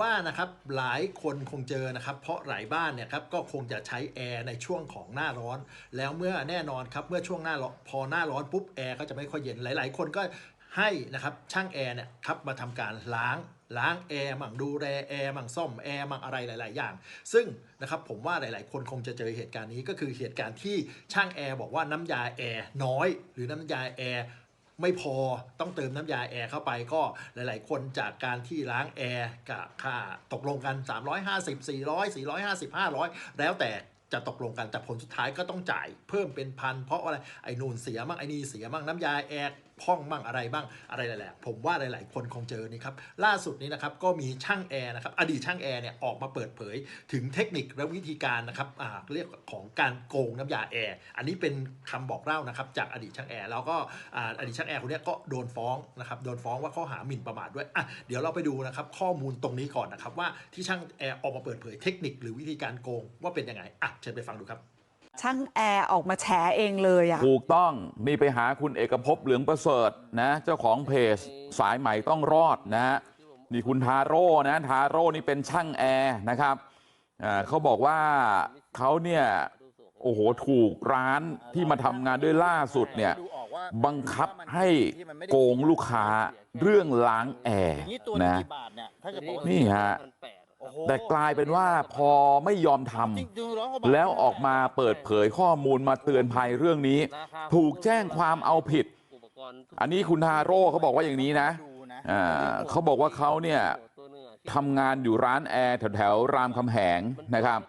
ว่านะครับหลายคนคงเจอนะครับ เพราะหลายบ้านเนี่ยครับก็คงจะใช้แอร์ในช่วงของหน้าร้อน แล้วเมื่อแน่นอนครับเมื่อช่วงหน้าร้อนพอหน้าร้อนปุ๊บแอร์ก็จะไม่ค่อยเย็นหลาย ๆ คนก็ให้นะครับช่างแอร์เนี่ยครับมาทำการล้างล้างแอร์มั่งดูแลแอร์มั่งซ่อมแอร์มั่งอะไรหลาย ๆ อย่าง ซึ่งนะครับผมว่าหลาย ๆ คนคงจะเจอเหตุการณ์นี้ก็คือเหตุการณ์ที่ช่างแอร์บอกว่าน้ำยาแอร์น้อย หรือน้ำยาแอร์ ไม่พอต้องเติมน้ำยาแอร์เข้าไปก็หลาย ๆ คนจากการที่ล้างแอร์กับค่าตกลงกัน 350 400 450 500 แล้วแต่จะตกลงกันแต่ผลสุดท้ายก็ต้องจ่ายเพิ่มเป็นพันเพราะอะไรไอ้นูนเสียมั่งไอ้นี่เสียมั่งน้ำยาแอร์ พ่องมั่งอะไรบ้างอะไรหลายๆผมว่าหลาย ๆ คนคงเจอนี่ครับล่าสุดนี้นะครับก็มีช่างแอร์นะครับอดีตช่างแอร์เนี่ยออกมาเปิดเผยถึงเทคนิคและวิธีการนะครับอ่าเรียกของการโกงน้ำยาแอร์อันนี้เป็นคำบอกเล่านะครับจากอดีตช่างแอร์แล้วก็ออดีตช่างแอร์คนนี้ก็โดนฟ้องนะครับโดนฟ้องว่าข้อหาหมิ่นประมาทด้วยอะเดี๋ยวเราไปดูนะครับข้อมูลตรงนี้ก่อนนะครับว่าที่ช่างแอร์ออกมาเปิดเผยเทคนิคหรือวิธีการโกงว่าเป็นยังไงอะเชิญไปฟังดูครับ ช่างแอร์ออกมาแฉเองเลยอะถูกต้องนี่ไปหาคุณเอกภพเหลืองประเสริฐนะเจ้าของเพจสายใหม่ต้องรอดนะฮะนี่คุณทาโร่นะทาโร่นี่เป็นช่างแอร์นะครับเขาบอกว่าเขาเนี่ยโอ้โหถูกร้านที่มาทำงานด้วยล่าสุดเนี่ยบังคับให้โกงลูกค้าเรื่องล้างแอร์นะนี่ฮะ แต่กลายเป็นว่าพอไม่ยอมทจริงๆร้อยกว่าบาทำแล้วออกมาเปิดเผยข้อมูลมาเตือนภัยเรื่องนี้ถูกแจ้งความเอาผิดอันนี้คุณทาโร่เขาบอกว่าอย่างนี้นะดูนะอ่าเขาบอกว่าเขาเนี่ยทำงานอยู่ร้านแอร์แถวๆรามคำแหงนะครับ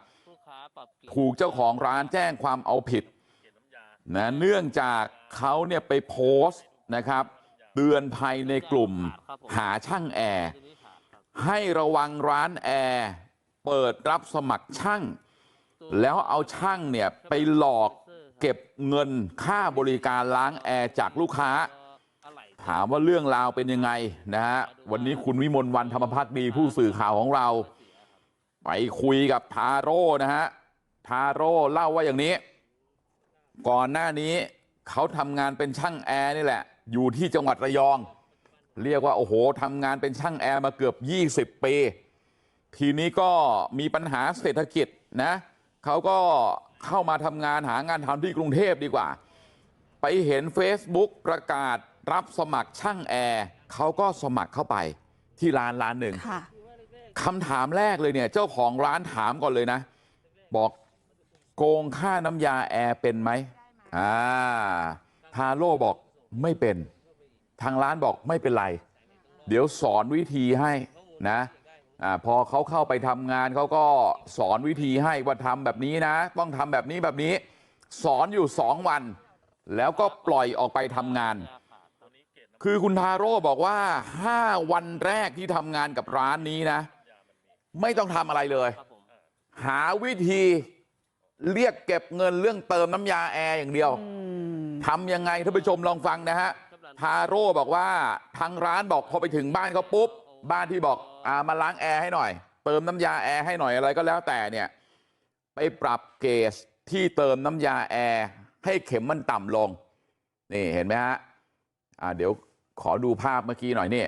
ถูกเจ้าของร้านแจ้งความเอาผิดนะเนื่องจากเขาเนี่ยไปโพสต์นะครับเตือนภัยในกลุ่มหาช่างแอร์ ให้ระวังร้านแอร์เปิดรับสมัครช่างแล้วเอาช่างเนี่ยไปหลอกเก็บเงินค่าบริการล้างแอร์จากลูกค้าถามว่าเรื่องราวเป็นยังไงนะฮะวันนี้คุณวิมลวันธรรมพักดีผู้สื่อข่าวของเราไปคุยกับทาโร่นะฮะทาโร่เล่าว่าอย่างนี้ ก่อนหน้านี้เขาทำงานเป็นช่างแอร์นี่แหละอยู่ที่จังหวัดระยอง เรียกว่าโอ้โหทำงานเป็นช่างแอร์มาเกือบ20ปีทีนี้ก็มีปัญหาเศรษฐกิจนะเขาก็เข้ามาทำงานหางานทำที่กรุงเทพดีกว่าไปเห็น Facebook ประกาศรับสมัครช่างแอร์เขาก็สมัครเข้าไปที่ร้านร้านหนึ่งค่ะคำถามแรกเลยเนี่ยเจ้าของร้านถามก่อนเลยนะบอกโกงค่าน้ำยาแอร์เป็นไหมอ่าทาโร่บอกไม่เป็น ทางร้านบอกไม่เป็นไรเดี๋ยวสอนวิธีให้นะอ่าพอเขาเข้าไปทำงานเขาก็สอนวิธีให้ว่าทำแบบนี้นะต้องทำแบบนี้แบบนี้สอนอยู่สองวันแล้วก็ปล่อยออกไปทำงานคือคุณทาโร่บอกว่า5วันแรกที่ทำงานกับร้านนี้นะไม่ต้องทำอะไรเลยหาวิธีเรียกเก็บเงินเรื่องเติมน้ำยาแอร์อย่างเดียวอืมทำยังไงท่านผู้ชมลองฟังนะฮะ ทาโร่บอกว่าทางร้านบอกพอไปถึงบ้านเขาปุ๊บบ้านที่บอกอ่ามาล้างแอร์ให้หน่อยเติมน้ำยาแอร์ให้หน่อยอะไรก็แล้วแต่เนี่ยไปปรับเกจที่เติมน้ำยาแอร์ให้เข็มมันต่ำลงนี่เห็นไหมฮะอ่าเดี๋ยวขอดูภาพเมื่อกี้หน่อยนี่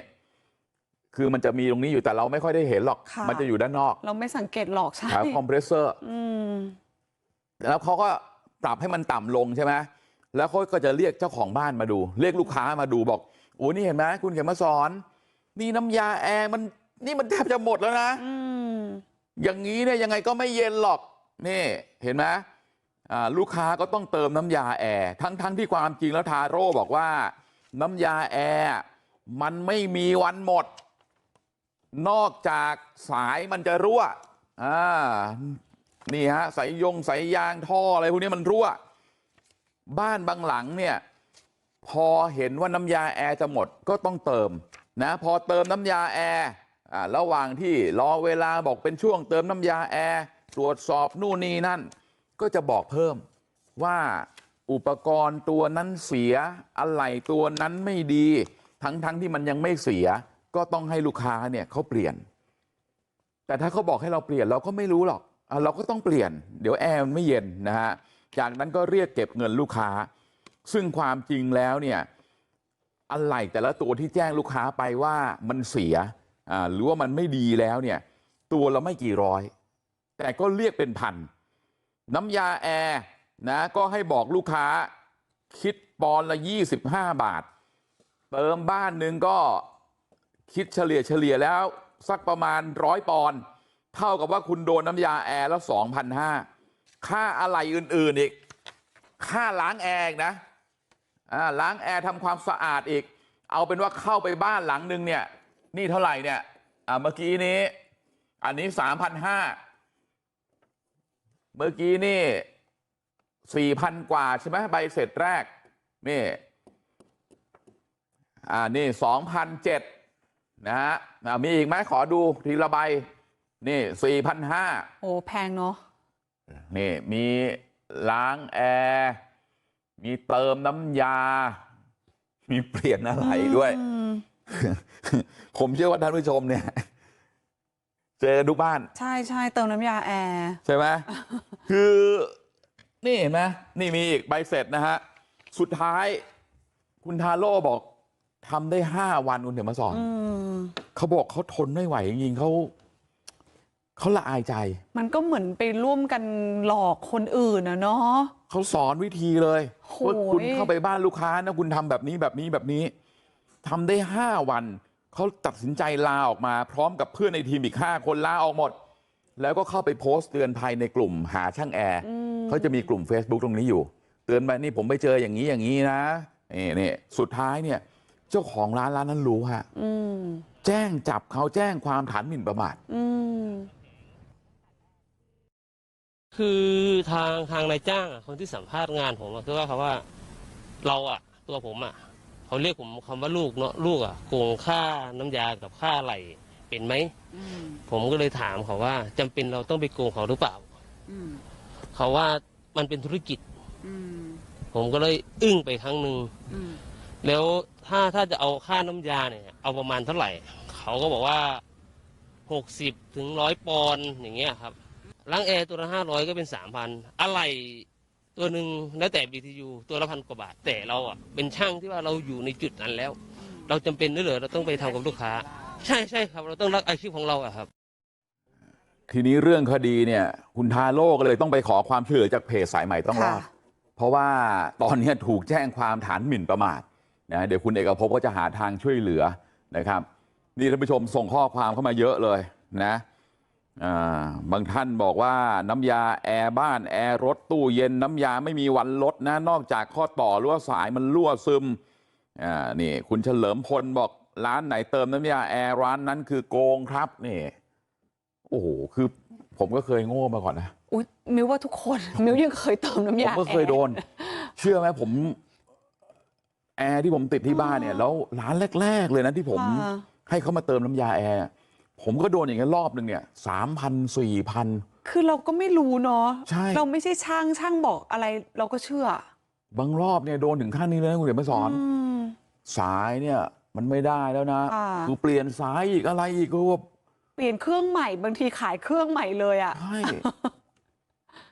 คือมันจะมีตรงนี้อยู่แต่เราไม่ค่อยได้เห็นหรอกค่ะมันจะอยู่ด้านนอก เราไม่สังเกตหรอกใช่แถวคอมเพรสเซอร์อืมแล้วเขาก็ปรับให้มันต่ำลงใช่ไหม แล้วเขาก็จะเรียกเจ้าของบ้านมาดูเรียกลูกค้ามาดูบอกโอ้นี่เห็นไหมคุณเข็มมาสอนนี่น้ำยาแอร์มันนี่มันแทบจะหมดแล้วนะอืมอย่างนี้เนี่ยยังไงก็ไม่เย็นหรอกนี่เห็นไหมอ่าลูกค้าก็ต้องเติมน้ำยาแอร์ทั้งทั้งที่ความจริงแล้วทาโร่บอกว่าน้ำยาแอร์มันไม่มีวันหมด นอกจากสายมันจะรั่วอ่านี่ฮะสายยงสายยางท่ออะไรพวกนี้มันรั่ว บ้านบางหลังเนี่ยพอเห็นว่าน้ำยาแอร์จะหมดก็ต้องเติมนะพอเติมน้ำยาแอร์ระหว่างที่รอเวลาบอกเป็นช่วงเติมน้ำยาแอร์ตรวจสอบนู่นนี่นั่นก็จะบอกเพิ่มว่าอุปกรณ์ตัวนั้นเสียอะไหล่ตัวนั้นไม่ดีทั้งทั้งที่มันยังไม่เสียก็ต้องให้ลูกค้าเนี่ยเขาเปลี่ยน แต่ถ้าเขาบอกให้เราเปลี่ยนเราก็ไม่รู้หรอกเราก็ต้องเปลี่ยนเดี๋ยวแอร์มันไม่เย็นนะฮะ จากนั้นก็เรียกเก็บเงินลูกค้าซึ่งความจริงแล้วเนี่ยอะไหล่แต่ละตัวที่แจ้งลูกค้าไปว่ามันเสียหรือว่ามันไม่ดีแล้วเนี่ยตัวละไม่กี่ร้อยแต่ก็เรียกเป็นพันน้ำยาแอร์นะก็ให้บอกลูกค้าคิดปอนละ25บาทเติมบ้านนึงก็คิดเฉลี่ยเฉลี่ยแล้วสักประมาณร้อยปอนด์เท่ากับว่าคุณโดนน้ำยาแอร์แล้ว2,500 ค่าอะไรอื่นๆอีกค่าล้างแอร์อีกนะล้างแอร์ทำความสะอาดอีกเอาเป็นว่าเข้าไปบ้านหลังนึงเนี่ยนี่เท่าไหร่เนี่ยเมื่อกี้นี้อันนี้สามพันห้าเมื่อกี้นี่สี่พันกว่าใช่ไหมใบเสร็จแรกนี่อ่านี่สองพันเจ็ดนะฮะมีอีกไหมขอดูทีละใบนี่สี่พันห้าโอ้แพงเนาะ นี่มีล้างแอร์มีเติมน้ำยามีเปลี่ยนอะไรด้วยอืมผมเชื่อว่าท่านผู้ชมเนี่ยเจอกันทุกบ้านใช่ใช่เติมน้ำยาแอร์ใช่ไหมคือนี่เห็นไหมนี่มีอีกใบเสร็จนะฮะสุดท้ายคุณทาโร่บอกทำได้ห้าวันคุณเดี๋ยวมาสอนอืมเขาบอกเขาทนไม่ไหวจริงๆเขา เขาละอายใจมันก็เหมือนไปร่วมกันหลอกคนอื่นอะเนาะเขาสอนวิธีเลยโหยว่าคุณเข้าไปบ้านลูกค้านะคุณทำแบบนี้แบบนี้แบบนี้ทำได้ห้าวันเขาตัดสินใจลาออกมาพร้อมกับเพื่อนในทีมอีกห้าคนลาออกหมด แล้วก็เข้าไปโพสต์เตือนภัยในกลุ่มหาช่างแอร์อืมเขาจะมีกลุ่ม Facebook ตรงนี้อยู่ เตือนไปนี่ผมไปเจออย่างนี้อย่างนี้นะนี่นี่สุดท้ายเนี่ย เจ้าของร้านร้านนั้นรู้ฮะอืมแจ้งจับเขาแจ้งความฐานหมิ่นประมาทอืม คือทางทางนายจ้างอะคนที่สัมภาษณ์งานผมอะคือว่าเขาว่า เราอะตัวผมอะเขาเรียกผมคำว่าลูกเนาะลูกอะโกงค่าน้ำยากับค่าไหลเป็นไหม อืมผมก็เลยถามเขาว่าจำเป็นเราต้องไปโกงเขาหรือเปล่า อืมเขาว่ามันเป็นธุรกิจ อืมผมก็เลยอึ้งไปครั้งหนึ่งอืมแล้วถ้าถ้าจะเอาค่าน้ำยาเนี่ยเอาประมาณเท่าไหร่ เขาก็บอกว่าหกสิบถึงร้อยปอนด์อย่างเงี้ยครับ ล้างแอร์ตัวละห้าร้อยก็เป็นสามพันอะไรตัวหนึ่งแล้วแต่ BTU ตัวละพันกว่าบาท แต่เราอะเป็นช่างที่ว่าเราอยู่ในจุดนั้นแล้ว เราจำเป็นด้วยเหรอเราต้องไปทำกับลูกค้า ใช่ใช่ครับ เราต้องรักอาชีพของเราอะครับ ทีนี้เรื่องคดีเนี่ยคุณทาโร่ก็เลยต้องไปขอความช่วยเหลือจากเพจสายใหม่ต้องรอดค่ะเพราะว่าตอนนี้ถูกแจ้งความฐานหมิ่นประมาทนะเดี๋ยวคุณเอกภพก็จะหาทางช่วยเหลือนะครับ นี่ท่านผู้ชมส่งข้อความเข้ามาเยอะเลยนะ อ่าบางท่านบอกว่าน้ำยาแอร์บ้านแอร์รถตู้เย็นน้ำยาไม่มีวันลดนะนอกจากข้อต่อหรือว่าสายมันรั่วซึมอ่านี่คุณเฉลิมพลบอกร้านไหนเติมน้ำยาแอร์ร้านนั้นคือโกงครับนี่โอ้โหคือผมก็เคยโง่มาก่อนนะอุ๊ยมิวว่าทุกคนมิวยังเคยเติมน้ำผมยาก็เคยโดน เชื่อไหมผมแอร์ที่ผมติดที่บ้านเนี่ยแล้วร้านแรก ๆ เลยนะที่ผมค่ะให้เขามาเติมน้ำยาแอร์ ผมก็โดนอย่างเงี้ยรอบหนึ่งเนี่ยสามพันสี่พันคือเราก็ไม่รู้เนาะใช่เราไม่ใช่ช่างช่างบอกอะไรเราก็เชื่อบางรอบเนี่ยโดนถึงขั้นนี้เลยนะคุณเดี๋ยวมาสอนมสายเนี่ยมันไม่ได้แล้วนะค่ะคือเปลี่ยนสายอีกอะไรอีกก็ว่าเปลี่ยนเครื่องใหม่บางทีขายเครื่องใหม่เลยอะใช่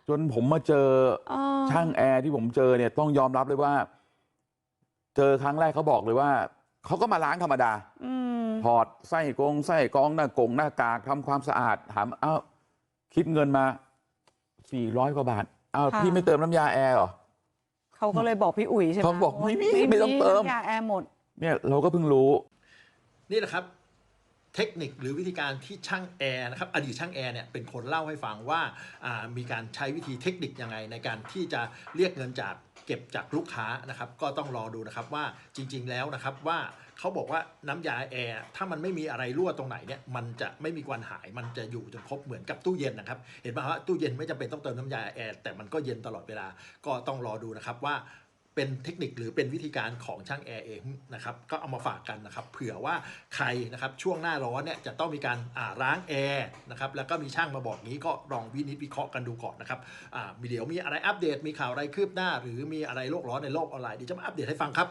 จนผมมาเจอเออช่างแอร์ที่ผมเจอเนี่ยต้องยอมรับเลยว่า เจอครั้งแรกเขาบอกเลยว่าเขาก็มาล้างธรรมดาอืม ถอดไส้กรงไส้กรองหน้ากงหน้ากากทำความสะอาดถามเอ้าคิดเงินมาสี่ร้อยกว่าบาทเอ้าค่ะพี่ไม่เติมน้ำยาแอร์เหรอเขาก็เลยบอกพี่อุ๋ยใช่ไหมเขาบอกไม่มีไม่ต้องเติมน้ำยาแอร์หมดเนี่ยเราก็เพิ่งรู้ นี่แหละครับ เทคนิคหรือวิธีการที่ช่างแอร์นะครับอดีตช่างแอร์เนี่ยเป็นคนเล่าให้ฟังว่าอ่ามีการใช้วิธีเทคนิคยังไงในการที่จะเรียกเงินจากเก็บจากลูกค้านะครับ ก็ต้องรอดูนะครับว่าจริง ๆ แล้วนะครับว่า เขาบอกว่าน้ำยาแอร์ถ้ามันไม่มีอะไรรั่วตรงไหนเนี่ยมันจะไม่มีวันหายมันจะอยู่จนครบเหมือนกับตู้เย็นนะครับ เห็นไหมว่าตู้เย็นไม่จำเป็นต้องเติมน้ำยาแอร์แต่มันก็เย็นตลอดเวลาก็ต้องรอดูนะครับว่าเป็นเทคนิคหรือเป็นวิธีการของช่างแอร์เองนะครับก็เอามาฝากกันนะครับเผื่อว่าใครนะครับช่วงหน้าร้อนเนี่ยจะต้องมีการาล้างแอร์นะครับแล้วก็มีช่างมาบอกนี้ก็ลองวินิจวิเคราะห์กันดูก่อนนะครับอ่ามีเดี๋ยวมีอะไรอัปเดตมีข่าวอะไรคืบหน้า หรือมีอะไรโลกร้อนในโลกออนไลน์เดี๋ยวจะมาอัปเดตให้ฟังครับ